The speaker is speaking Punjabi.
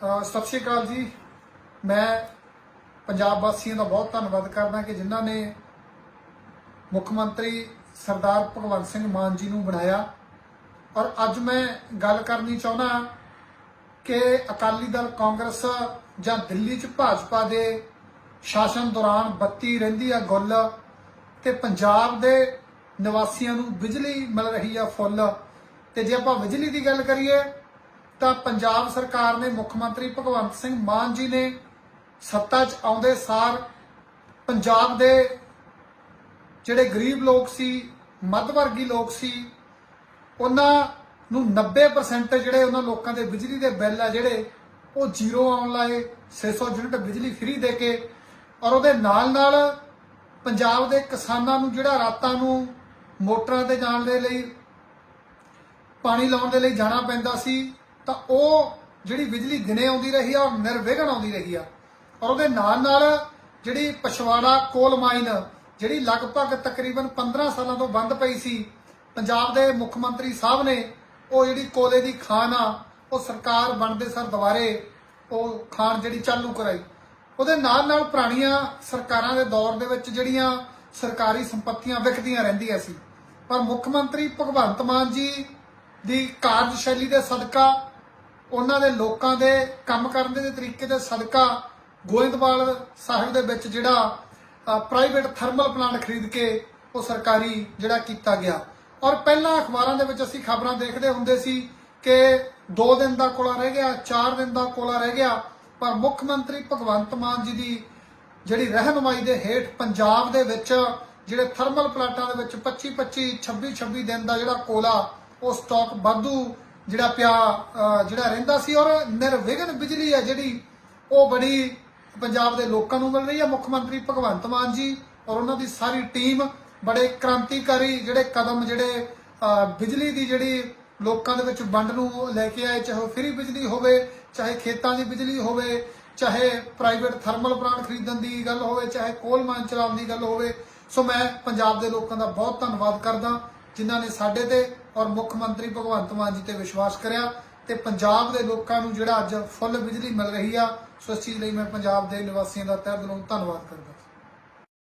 ਸਤਿ ਸ਼੍ਰੀ ਅਕਾਲ ਜੀ। ਮੈਂ ਪੰਜਾਬ ਵਾਸੀਆਂ ਦਾ ਬਹੁਤ ਧੰਨਵਾਦ ਕਰਦਾ ਕਿ ਜਿਨ੍ਹਾਂ ਨੇ ਮੁੱਖ ਮੰਤਰੀ ਸਰਦਾਰ ਭਗਵੰਤ ਸਿੰਘ ਮਾਨ ਜੀ ਨੂੰ ਬਣਾਇਆ। ਔਰ ਅੱਜ ਮੈਂ ਗੱਲ ਕਰਨੀ ਚਾਹੁੰਦਾ ਕਿ ਅਕਾਲੀ ਦਲ ਕਾਂਗਰਸ ਜਾਂ ਦਿੱਲੀ 'ਚ ਭਾਜਪਾ ਦੇ ਸ਼ਾਸਨ ਦੌਰਾਨ ਬੱਤੀ ਰਹਿੰਦੀ ਆ ਗੁੱਲ ਤੇ ਪੰਜਾਬ ਦੇ ਨਿਵਾਸੀਆਂ ਨੂੰ ਬਿਜਲੀ ਮਿਲ ਰਹੀ ਆ ਫੁੱਲ। ਤੇ ਜੇ ਆਪਾਂ ਬਿਜਲੀ ਦੀ ਗੱਲ ਕਰੀਏ ਤਾਂ ਪੰਜਾਬ ਸਰਕਾਰ ਨੇ ਮੁੱਖ ਮੰਤਰੀ ਭਗਵੰਤ ਸਿੰਘ ਮਾਨ ਜੀ ਨੇ ਸੱਤਾ 'ਚ ਆਉਂਦੇ ਸਾਰ ਪੰਜਾਬ ਦੇ ਜਿਹੜੇ ਗਰੀਬ ਲੋਕ ਸੀ ਮੱਧ ਵਰਗੀ ਲੋਕ ਸੀ, ਉਹਨਾਂ ਨੂੰ 90% ਜਿਹੜੇ ਉਹਨਾਂ ਲੋਕਾਂ ਦੇ ਬਿਜਲੀ ਦੇ ਬਿੱਲ ਆ ਜਿਹੜੇ ਉਹ ਜ਼ੀਰੋ ਆਉਣ ਲਾਏ 600 ਯੂਨਿਟ ਬਿਜਲੀ ਫ੍ਰੀ ਦੇ ਕੇ ਔਰ ਉਹਦੇ ਨਾਲ ਨਾਲ ਪੰਜਾਬ ਦੇ ਕਿਸਾਨਾਂ ਨੂੰ ਜਿਹੜਾ ਰਾਤਾਂ ਨੂੰ ਮੋਟਰਾਂ ਤੇ ਜਾਣ ਦੇ ਲਈ, ਪਾਣੀ ਲਾਉਣ ਦੇ ਲਈ ਜਾਣਾ ਪੈਂਦਾ ਸੀ ਤਾਂ ਉਹ ਜਿਹੜੀ ਬਿਜਲੀ ਦਿਨੇ ਆਉਂਦੀ ਰਹੀ ਆ ਔਰ ਨਿਰਵਿਘਨ ਆਉਂਦੀ ਰਹੀ ਆ। ਔਰ ਉਹਦੇ ਨਾਲ ਨਾਲ ਜਿਹੜੀ ਪਛਵਾੜਾ ਕੋਲ ਮਾਈਨ ਜਿਹੜੀ ਲਗਭਗ ਤਕਰੀਬਨ 15 ਸਾਲਾਂ ਤੋਂ ਬੰਦ ਪਈ ਸੀ, ਪੰਜਾਬ ਦੇ ਮੁੱਖ ਮੰਤਰੀ ਸਾਹਿਬ ਨੇ ਉਹ ਜਿਹੜੀ ਕੋਲੇ ਦੀ ਖਾਨ ਆ, ਉਹ ਸਰਕਾਰ ਬਣਦੇ ਸਰ ਦੁਬਾਰੇ ਉਹ ਖਾਨ ਜਿਹੜੀ ਚਾਲੂ ਕਰਾਈ। ਉਹਦੇ ਨਾਲ ਨਾਲ ਪੁਰਾਣੀਆਂ ਸਰਕਾਰਾਂ ਦੇ ਦੌਰ ਦੇ ਵਿੱਚ ਜਿਹੜੀਆਂ ਸਰਕਾਰੀ ਸੰਪਤੀਆਂ ਵਿਕਦੀਆਂ ਰਹਿੰਦੀਆਂ ਸੀ। ਪਰ ਮੁੱਖ ਮੰਤਰੀ ਭਗਵੰਤ ਮਾਨ ਜੀ ਦੀ ਕਾਰਜਸ਼ੈਲੀ ਦੇ ਸਦਕਾ ਉਹਨਾਂ ਦੇ ਲੋਕਾਂ ਦੇ ਕੰਮ ਕਰਨ ਦੇ ਤਰੀਕੇ ਦੇ ਸਦਕਾ ਗੋਇੰਦਵਾਲ ਸਾਹਿਬ ਦੇ ਵਿੱਚ ਜਿਹੜਾ ਪ੍ਰਾਈਵੇਟ ਥਰਮਲ ਪਲਾਂਟ ਖਰੀਦ ਕੇ ਉਹ ਸਰਕਾਰੀ ਜਿਹੜਾ ਕੀਤਾ ਗਿਆ। ਔਰ ਪਹਿਲਾਂ ਅਖਬਾਰਾਂ ਦੇ ਵਿੱਚ ਅਸੀਂ ਖਬਰਾਂ ਦੇਖਦੇ ਹੁੰਦੇ ਸੀ ਕਿ 2 ਦਿਨ ਦਾ ਕੋਲਾ ਰਹਿ ਗਿਆ 4 ਦਿਨ ਦਾ ਕੋਲਾ ਰਹਿ ਗਿਆ, ਪਰ ਮੁੱਖ ਮੰਤਰੀ ਭਗਵੰਤ ਮਾਨ ਜੀ ਦੀ ਜਿਹੜੀ ਰਹਿਨਮਾਈ ਦੇ ਹੇਠ ਪੰਜਾਬ ਦੇ ਵਿੱਚ ਜਿਹੜੇ ਥਰਮਲ ਪਲਾਂਟਾਂ ਦੇ ਵਿੱਚ 25 25 26 26 ਦਿਨ ਦਾ ਜਿਹੜਾ ਕੋਲਾ, ਉਹ ਸਟਾਕ ਵਾਧੂ ਜਿਹੜਾ ਪਿਆ ਜਿਹੜਾ ਰਹਿੰਦਾ ਸੀ ਔਰ ਨਿਰਵਿਘਨ ਬਿਜਲੀ ਹੈ ਜਿਹੜੀ ਉਹ ਬੜੀ ਪੰਜਾਬ ਦੇ ਲੋਕਾਂ ਨੂੰ ਮਿਲ ਰਹੀ ਹੈ। ਮੁੱਖ ਮੰਤਰੀ ਭਗਵੰਤ ਮਾਨ ਜੀ ਔਰ ਉਹਨਾਂ ਦੀ ਸਾਰੀ ਟੀਮ ਬੜੇ ਕ੍ਰਾਂਤੀਕਾਰੀ ਜਿਹੜੇ ਕਦਮ ਜਿਹੜੇ ਬਿਜਲੀ ਦੀ ਜਿਹੜੀ ਲੋਕਾਂ ਦੇ ਵਿੱਚ ਵੰਡ ਨੂੰ ਲੈ ਕੇ ਆਏ, ਚਾਹੇ ਫ੍ਰੀ ਬਿਜਲੀ ਹੋਵੇ, ਚਾਹੇ ਖੇਤਾਂ ਦੀ ਬਿਜਲੀ ਹੋਵੇ, ਚਾਹੇ ਪ੍ਰਾਈਵੇਟ ਥਰਮਲ ਪਲਾਂਟ ਖਰੀਦਣ ਦੀ ਗੱਲ ਹੋਵੇ, ਚਾਹੇ ਕੋਲ ਮਾਈਨ ਚਲਾਉਣ ਦੀ ਗੱਲ ਹੋਵੇ। ਸੋ ਮੈਂ ਪੰਜਾਬ ਦੇ ਲੋਕਾਂ ਦਾ ਬਹੁਤ ਧੰਨਵਾਦ ਕਰਦਾ, ਜਿਨ੍ਹਾਂ ਨੇ ਸਾਡੇ ਤੇ ਔਰ ਮੁੱਖ ਮੰਤਰੀ ਭਗਵੰਤ ਮਾਨ ਜੀ ਤੇ ਵਿਸ਼ਵਾਸ ਕਰਿਆ ਤੇ ਪੰਜਾਬ ਦੇ ਲੋਕਾਂ ਨੂੰ ਜਿਹੜਾ ਅੱਜ ਫੁੱਲ ਬਿਜਲੀ ਮਿਲ ਰਹੀ ਆ, ਸੋ ਇਸ ਚੀਜ਼ ਲਈ ਮੈਂ ਪੰਜਾਬ ਦੇ ਨਿਵਾਸੀਆਂ ਦਾ ਤਹਿ ਦਿਲੋਂ ਧੰਨਵਾਦ ਕਰਦਾ